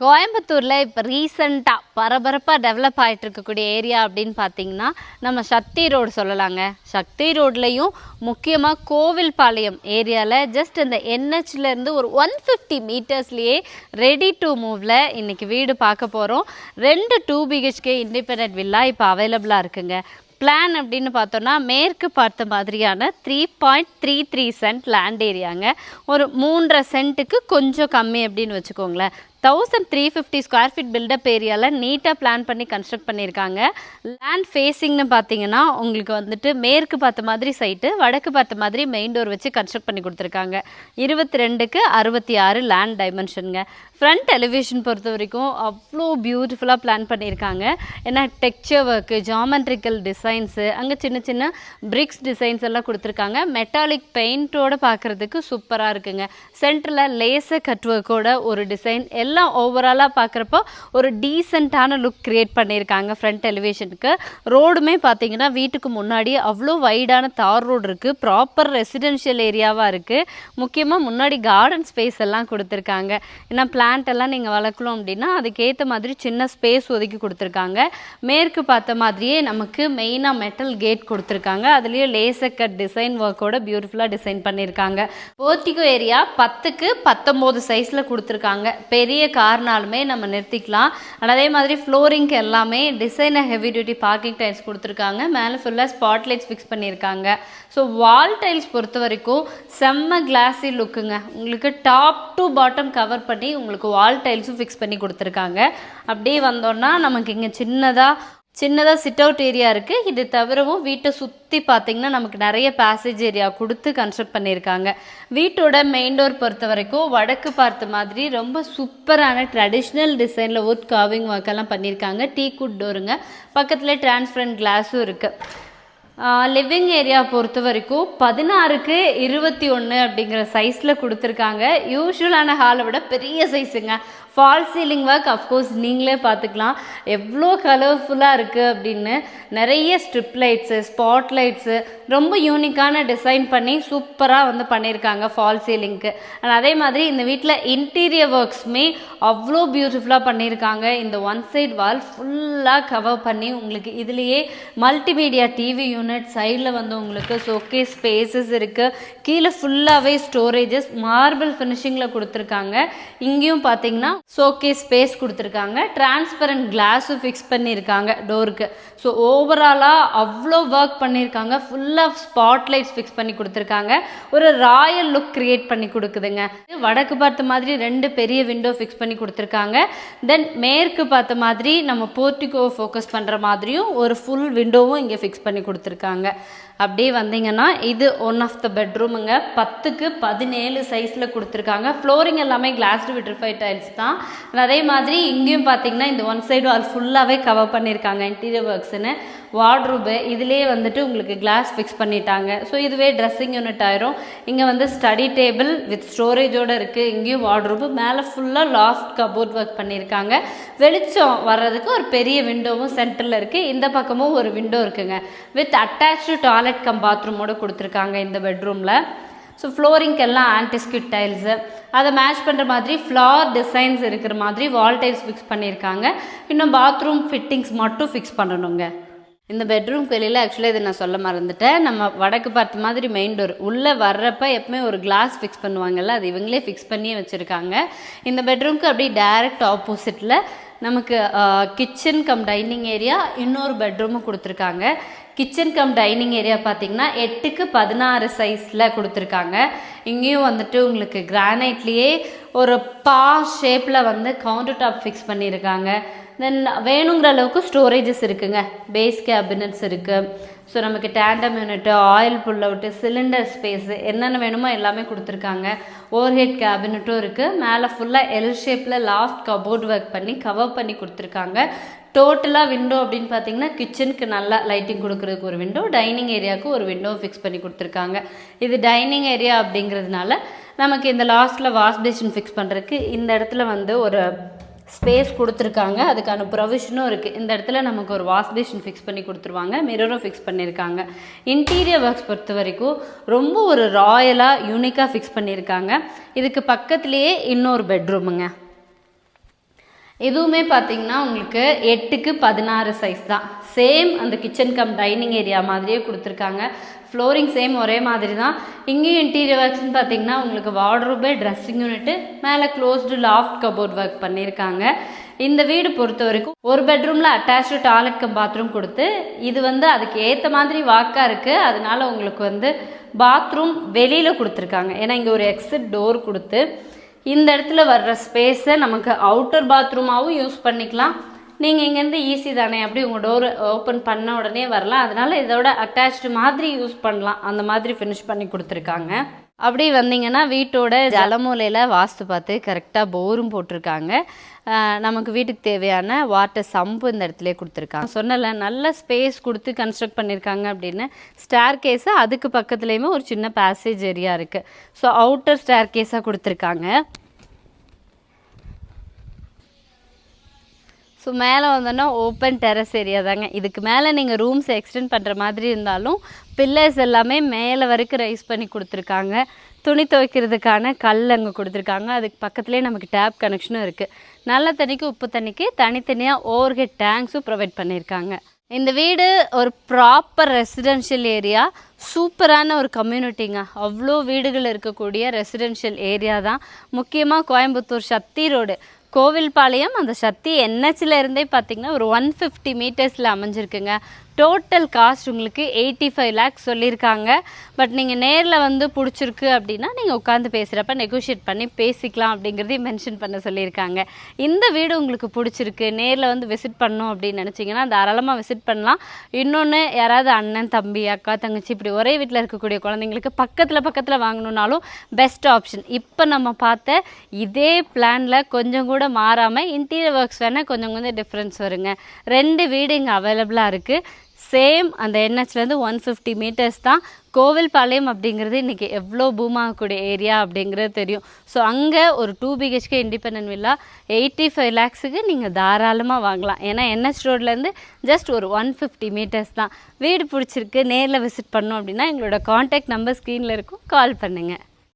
கோயம்புத்தூரில் இப்போ ரீசண்டாக பரபரப்பாக டெவலப் ஆகிட்டு இருக்கக்கூடிய ஏரியா அப்படின்னு பார்த்தீங்கன்னா நம்ம சக்தி ரோடு சொல்லலாங்க. சக்தி ரோட்லேயும் முக்கியமாக கோவில்பாளையம் ஏரியாவில் ஜஸ்ட் இந்த என்ஹெச்லேருந்து ஒரு ஒன் ஃபிஃப்டி மீட்டர்ஸ்லேயே ரெடி டு மூவில் இன்றைக்கி வீடு பார்க்க போகிறோம் ரெண்டு டூ பிஹெச்கே இண்டிபெண்ட் வில்லா இப்போ அவைலபிளாக இருக்குங்க. பிளான் அப்படின்னு பார்த்தோன்னா மேற்கு பார்த்த மாதிரியான three point three three cent land ஏரியாங்க ஒரு மூன்றரை சென்ட்டுக்கு கொஞ்சம் கம்மி அப்படின்னு வச்சுக்கோங்களேன். Thousand three fifty square feet built up ஏரியாவில் நீட்டாக பிளான் பண்ணி கன்ஸ்ட்ரக்ட் பண்ணியிருக்காங்க. லேண்ட் ஃபேஸிங்னு பார்த்தீங்கன்னா உங்களுக்கு வந்துட்டு மேற்கு பார்த்த மாதிரி சைட்டு வடக்கு பார்த்த மாதிரி மெயின் டோர் வச்சு கன்ஸ்ட்ரக்ட் பண்ணி கொடுத்துருக்காங்க. இருபத்தி ரெண்டுக்கு அறுபத்தி ஆறு லேண்ட் டைமென்ஷனுங்க ஃப்ரண்ட் எலிவேஷன் பொறுத்த வரைக்கும் அவ்வளோ பியூட்டிஃபுல்லாக பிளான் பண்ணியிருக்காங்க. ஏன்னா டெக்ஸ்சர் ஒர்க்கு ஜாமெட்ரிக்கல் டிசைன்ஸு அங்கே சின்ன சின்ன பிரிக்ஸ் டிசைன்ஸ் எல்லாம் கொடுத்துருக்காங்க. மெட்டாலிக் பெயிண்ட்டோடு பார்க்குறதுக்கு சூப்பராக இருக்குங்க. சென்டரில் லேசர் கட் ஒர்க்கோட ஒரு டிசைன் எல்லாம் ஓவராலாக பார்க்குறப்போ ஒரு டீசெண்டான லுக் க்ரியேட் பண்ணியிருக்காங்க ஃப்ரண்ட் எலிவேஷனுக்கு ரோடுமே பார்த்தீங்கன்னா வீட்டுக்கு முன்னாடி அவ்வளோ வைடான தார் ரோடு இருக்குது ப்ராப்பர் ரெசிடென்ஷியல் ஏரியாவாக இருக்குது முக்கியமாக முன்னாடி கார்டன் ஸ்பேஸ் எல்லாம் கொடுத்துருக்காங்க. ஏன்னா பிளான்ட் எல்லாம் நீங்கள் வளர்க்கணும் அப்படின்னா அதுக்கேற்ற மாதிரி சின்ன ஸ்பேஸ் ஒதுக்கி கொடுத்துருக்காங்க. மேற்கு பார்த்த மாதிரியே நமக்கு மெயினாக மெட்டல் கேட் கொடுத்துருக்காங்க. அதுலேயும் லேசர் கட் டிசைன் ஒர்க்கோட பியூட்டிஃபுல்லாக டிசைன் பண்ணியிருக்காங்க. போர்ட்டிகோ ஏரியா பத்துக்கு பத்தொம்போது சைஸில் கொடுத்துருக்காங்க. பெரிய கார்னாலுமே நம்ம நிறுத்திக்கலாம். ஆனால் அதே மாதிரி ஃப்ளோரிங்க்கு எல்லாமே designer heavy duty parking tiles கொடுத்துருக்காங்க. மேலே ஃபுல்லாக ஸ்பாட் லைட்ஸ் ஃபிக்ஸ் பண்ணியிருக்காங்க. ஸோ வால் டைல்ஸ் பொறுத்த வரைக்கும் செம்ம கிளாஸி லுக்குங்க உங்களுக்கு டாப் டு பாட்டம் கவர் பண்ணி உங்களுக்கு வால் டைல்ஸும் ஃபிக்ஸ் பண்ணி கொடுத்துருக்காங்க. அப்படியே வந்தோன்னா நமக்கு இங்கே சின்னதாக சின்னதாக சிட் அவுட் ஏரியா இருக்குது இது தவிரவும் வீட்டை சுற்றி பார்த்திங்கன்னா நமக்கு நிறைய பேசேஜ் ஏரியா கொடுத்து கன்ஸ்ட்ரக்ட் பண்ணியிருக்காங்க. வீட்டோட மெயின் டோர் பொறுத்த வரைக்கும் வடக்கு பார்த்த மாதிரி ரொம்ப சூப்பரான ட்ரெடிஷ்னல் டிசைனில் ஒர்க் காவிங் ஒர்க் எல்லாம் பண்ணியிருக்காங்க. டீ குட் டோருங்க. பக்கத்தில் டிரான்ஸ்பரண்ட் கிளாஸும் இருக்குது லிவிங் ஏரியா பொறுத்த வரைக்கும் பதினாறுக்கு இருபத்தி ஒன்று அப்படிங்கிற சைஸில் கொடுத்துருக்காங்க. யூஸ்வலான ஹாலை விட பெரிய சைஸுங்க fall ceiling work of course நீங்களே பார்த்துக்கலாம். எவ்வளோ கலர்ஃபுல்லாக இருக்குது அப்படின்னு நிறைய ஸ்ட்ரிப் லைட்ஸு ஸ்பாட் லைட்ஸு ரொம்ப யூனிக்கான டிசைன் பண்ணி சூப்பராக வந்து பண்ணியிருக்காங்க ஃபால் சீலிங்க்கு அண்ட் அதே மாதிரி இந்த வீட்டில் இன்டீரியர் ஒர்க்ஸுமே அவ்வளோ பியூட்டிஃபுல்லாக பண்ணியிருக்காங்க. இந்த ஒன் சைட் வால் ஃபுல்லாக கவர் பண்ணி உங்களுக்கு இதுலேயே மல்டிமீடியா டிவி யூனிட் சைடில் வந்து உங்களுக்கு ஷோகே ஸ்பேசஸ் இருக்குது கீழே ஃபுல்லாகவே ஸ்டோரேஜஸ் மார்பிள் ஃபினிஷிங்கில் கொடுத்துருக்காங்க. இங்கேயும் பார்த்தீங்கன்னா ஷோகே ஸ்பேஸ் கொடுத்துருக்காங்க. டிரான்ஸ்பரண்ட் கிளாஸும் ஃபிக்ஸ் பண்ணியிருக்காங்க டோருக்கு ஸோ ஓவராலாக அவ்வளோ ஒர்க் பண்ணியிருக்காங்க. ஃபுல்லாக ஸ்பாட் லைட்ஸ் ஃபிக்ஸ் பண்ணி கொடுத்துருக்காங்க. ஒரு ராயல் லுக் க்ரியேட் பண்ணி கொடுக்குதுங்க. வடக்கு பார்த்த மாதிரி ரெண்டு பெரிய விண்டோ ஃபிக்ஸ் பண்ணி கொடுத்துருக்காங்க. தென் மேற்கு பார்த்த மாதிரி நம்ம போர்ட்டிகோ ஃபோக்கஸ் பண்ணுற மாதிரியும் ஒரு ஃபுல் விண்டோவும் இங்கே ஃபிக்ஸ் பண்ணி கொடுத்துருக்காங்க. அப்படியே வந்தீங்கன்னா இது ஒன் ஆஃப் த பெட்ரூமுங்க பத்துக்கு பதினேழு சைஸில் கொடுத்துருக்காங்க. ஃப்ளோரிங் எல்லாமே கிளாஸ்டு விட்ரிஃபை டைல்ஸ் தான். அதே மாதிரி இங்கேயும் பார்த்தீங்கன்னா இந்த ஒன் சைடு வால் ஃபுல்லாகவே கவர் பண்ணியிருக்காங்க இன்டீரியர் ஒர்க்ஸ்னு வார்ட்ரூபு இதுலேயே வந்துட்டு உங்களுக்கு கிளாஸ் ஃபிக்ஸ் பண்ணிட்டாங்க. ஸோ இதுவே ட்ரெஸ்ஸிங் யூனிட் ஆயிரும். இங்கே வந்து ஸ்டடி டேபிள் வித் ஸ்டோரேஜோடு இருக்குது இங்கேயும் வார்ட்ரூபு. மேலே ஃபுல்லாக லாஃப்ட் கபோர்ட் ஒர்க் பண்ணியிருக்காங்க. வெளிச்சம் வர்றதுக்கு ஒரு பெரிய விண்டோவும் சென்டரில் இருக்குது இந்த பக்கமும் ஒரு விண்டோ இருக்குங்க. வித் அட்டாச்சு டாய்லெட் கம் பாத்ரூமோடு கொடுத்துருக்காங்க இந்த பெட்ரூமில் ஸோ ஃப்ளோரிங்க்கு எல்லாம் ஆன்டிஸ்கிட் டைல்ஸு அதை மேட்ச் பண்ணுற மாதிரி ஃப்ளார் டிசைன்ஸ் இருக்கிற மாதிரி வால் டைல்ஸ் ஃபிக்ஸ் பண்ணியிருக்காங்க. இன்னும் பாத்ரூம் ஃபிட்டிங்ஸ் மட்டும் ஃபிக்ஸ் பண்ணணுங்க. இந்த பெட்ரூம்க்கு வெளியில் ஆக்சுவலாக இதை நான் சொல்ல மறந்துட்டேன். நம்ம வடக்கு பார்த்த மாதிரி மெயின் டோர் உள்ளே வர்றப்ப எப்பவுமே ஒரு கிளாஸ் ஃபிக்ஸ் பண்ணுவாங்கல்ல அது இவங்களே ஃபிக்ஸ் பண்ணியே வச்சுருக்காங்க. இந்த பெட்ரூம்க்கு அப்படியே டைரக்ட் ஆப்போசிட்டில் நமக்கு கிச்சன் கம் டைனிங் ஏரியா இன்னொரு பெட்ரூமும் கொடுத்துருக்காங்க. கிச்சன் கம் டைனிங் ஏரியா பார்த்தீங்கன்னா எட்டுக்கு பதினாறு சைஸில் கொடுத்துருக்காங்க. இங்கேயும் வந்துட்டு உங்களுக்கு கிரானைட்லேயே ஒரு பா ஷேப்பில் வந்து கவுண்டர் டாப் ஃபிக்ஸ் பண்ணியிருக்காங்க. தென் வேணுங்கிற அளவுக்கு ஸ்டோரேஜஸ் இருக்குங்க. பேஸ் கேபினட்ஸ் இருக்குது ஸோ நமக்கு tandem unit oil pull out cylinder space என்னென்ன வேணுமோ எல்லாமே கொடுத்துருக்காங்க. ஓவர் ஹெட் கேபினட்டும் இருக்குது மேலே ஃபுல்லாக எல் ஷேப்பில் லாஸ்ட் கபோர்ட் ஒர்க் பண்ணி கவர் பண்ணி கொடுத்துருக்காங்க. டோட்டலாக விண்டோ அப்படின்னு பார்த்தீங்கன்னா கிச்சனுக்கு நல்லா லைட்டிங் கொடுக்குறதுக்கு ஒரு விண்டோ டைனிங் ஏரியாவுக்கு ஒரு விண்டோ ஃபிக்ஸ் பண்ணி கொடுத்துருக்காங்க. இது டைனிங் ஏரியா அப்படிங்கிறதுனால நமக்கு இந்த லாஸ்ட்டில் வாஷ் பேஷன் ஃபிக்ஸ் பண்ணுறதுக்கு இந்த இடத்துல வந்து ஒரு ஸ்பேஸ் கொடுத்துருக்காங்க. அதுக்கான ப்ரொவிஷனும் இருக்குது இந்த இடத்துல நமக்கு ஒரு வாஷ் பேஷன் ஃபிக்ஸ் பண்ணி கொடுத்துருவாங்க. மிரரும் ஃபிக்ஸ் பண்ணியிருக்காங்க. இன்டீரியர் ஒர்க்ஸ் பொறுத்த வரைக்கும் ரொம்ப ஒரு ராயலாக யூனிக்காக ஃபிக்ஸ் பண்ணியிருக்காங்க. இதுக்கு பக்கத்துலேயே இன்னொரு பெட்ரூமுங்க இதுவுமே பார்த்தீங்கன்னா உங்களுக்கு எட்டுக்கு பதினாறு சைஸ் தான். சேம் அந்த கிச்சன் கம் டைனிங் ஏரியா மாதிரியே கொடுத்துருக்காங்க. ஃப்ளோரிங் சேம் ஒரே மாதிரி தான். இங்கேயும் இன்டீரியர் ஒர்க்ஸ்னு பார்த்தீங்கன்னா உங்களுக்கு வார்ட்ரோபு ட்ரெஸ்ஸிங் யூனிட்டு மேலே க்ளோஸ்டு லாஃப்ட் கபோர்ட் ஒர்க் பண்ணியிருக்காங்க இந்த வீடு பொறுத்த வரைக்கும் ஒரு பெட்ரூமில் அட்டாச்சு டாய்லெட் கம் பாத்ரூம் கொடுத்து இது வந்து அதுக்கு ஏற்ற மாதிரி வாக்காக இருக்குது அதனால உங்களுக்கு வந்து பாத்ரூம் வெளியில் கொடுத்துருக்காங்க. ஏன்னா இங்கே ஒரு எக்ஸிட் டோர் கொடுத்து இந்த இடத்துல வர்ற ஸ்பேஸை நமக்கு அவுட்டர் பாத்ரூமாகவும் யூஸ் பண்ணிக்கலாம். நீங்கள் இங்கேருந்து ஈஸி தானே அப்படி உங்கள் டோர் ஓப்பன் பண்ண உடனே வரலாம். அதனால் இதோட அட்டாச்டு மாதிரி யூஸ் பண்ணலாம். அந்த மாதிரி ஃபினிஷ் பண்ணி கொடுத்துருக்காங்க. அப்படி வந்தீங்கன்னா வீட்டோட ஜலமூலையில் வாஸ்து பார்த்து கரெக்டாக போரும் போட்டிருக்காங்க. நமக்கு வீட்டுக்கு தேவையான வாட்டர் சம்பு இந்த இடத்துல கொடுத்துருக்காங்க. சொன்னல நல்ல ஸ்பேஸ் கொடுத்து கன்ஸ்ட்ரக்ட் பண்ணியிருக்காங்க அப்படின்னு. ஸ்டேர் கேஸு அதுக்கு பக்கத்துலேயுமே ஒரு சின்ன பேசேஜ் ஏரியா இருக்குது ஸோ அவுட்டர் ஸ்டேர் கேஸாக கொடுத்துருக்காங்க. ஸோ மேலே வந்தோன்னா ஓப்பன் டெரஸ் ஏரியா தாங்க. இதுக்கு மேலே நீங்கள் ரூம்ஸ் எக்ஸ்டெண்ட் பண்ணுற மாதிரி இருந்தாலும் பில்லர்ஸ் எல்லாமே மேலே வரைக்கும் ரைஸ் பண்ணி கொடுத்துருக்காங்க. துணி துவைக்கிறதுக்கான கல் அங்கே கொடுத்துருக்காங்க. அதுக்கு பக்கத்துலேயே நமக்கு டேப் கனெக்ஷனும் இருக்குது நல்ல தண்ணிக்கு உப்பு தண்ணிக்கு தனித்தனியாக ஓவர்ஹெட் டேங்க்ஸும் ப்ரொவைட் பண்ணியிருக்காங்க. இந்த வீடு ஒரு ப்ராப்பர் ரெசிடென்ஷியல் ஏரியா சூப்பரான ஒரு கம்யூனிட்டிங்க அவ்வளோ வீடுகள் இருக்கக்கூடிய ரெசிடென்ஷியல் ஏரியா தான். முக்கியமாக கோயம்புத்தூர் சக்தி ரோடு. கோவில்பாளையம் அந்த சக்தி என்ஹெச்சில் இருந்தே பார்த்தீங்கன்னா ஒரு ஒன் ஃபிஃப்டி மீட்டர்ஸில் அமைஞ்சிருக்குங்க. டோட்டல் காஸ்ட் உங்களுக்கு எயிட்டி ஃபைவ் லேக்ஸ் சொல்லியிருக்காங்க. பட் நீங்கள் நேரில் வந்து பிடிச்சிருக்கு அப்படின்னா நீங்கள் உட்காந்து பேசுகிறப்ப நெகோஷியேட் பண்ணி பேசிக்கலாம் அப்படிங்கிறதையும் மென்ஷன் பண்ண சொல்லியிருக்காங்க. இந்த வீடு உங்களுக்கு பிடிச்சிருக்கு நேரில் வந்து விசிட் பண்ணணும் அப்படின்னு நினச்சிங்கன்னா தாராளமாக விசிட் பண்ணலாம். இன்னொன்று யாராவது அண்ணன் தம்பி அக்கா தங்கச்சி இப்படி ஒரே வீட்டில் இருக்கக்கூடிய குழந்தைங்களுக்கு பக்கத்தில் பக்கத்தில் வாங்கணுன்னாலும் பெஸ்ட் ஆப்ஷன் இப்போ நம்ம பார்த்த இதே பிளானில் கொஞ்சம் கூட மாறாமல் இன்டீரியர் ஒர்க்ஸ் வேணால் கொஞ்சம் கொஞ்சம் டிஃப்ரென்ஸ் வருங்க. ரெண்டு வீடு இங்கே அவைலபிளாக இருக்குது சேம் அந்த என்ஹெச்லேருந்து ஒன் ஃபிஃப்டி மீட்டர்ஸ் தான் கோவில்பாளையம் அப்படிங்கிறது இன்றைக்கி எவ்வளோ பூம் ஆகக்கூடிய ஏரியா அப்படிங்கிறது தெரியும். ஸோ அங்கே ஒரு two BHK independent villa eighty five லேக்ஸுக்கு நீங்கள் தாராளமாக வாங்கலாம். ஏன்னா என்ஹெச் ரோட்லேருந்து ஜஸ்ட் ஒரு ஒன் ஃபிஃப்டி மீட்டர்ஸ் தான். வீடு பிடிச்சிருக்கு நேரில் விசிட் பண்ணோம் அப்படின்னா எங்களோட காண்டாக்ட் நம்பர் ஸ்க்ரீனில் இருக்கும். கால் பண்ணுங்கள்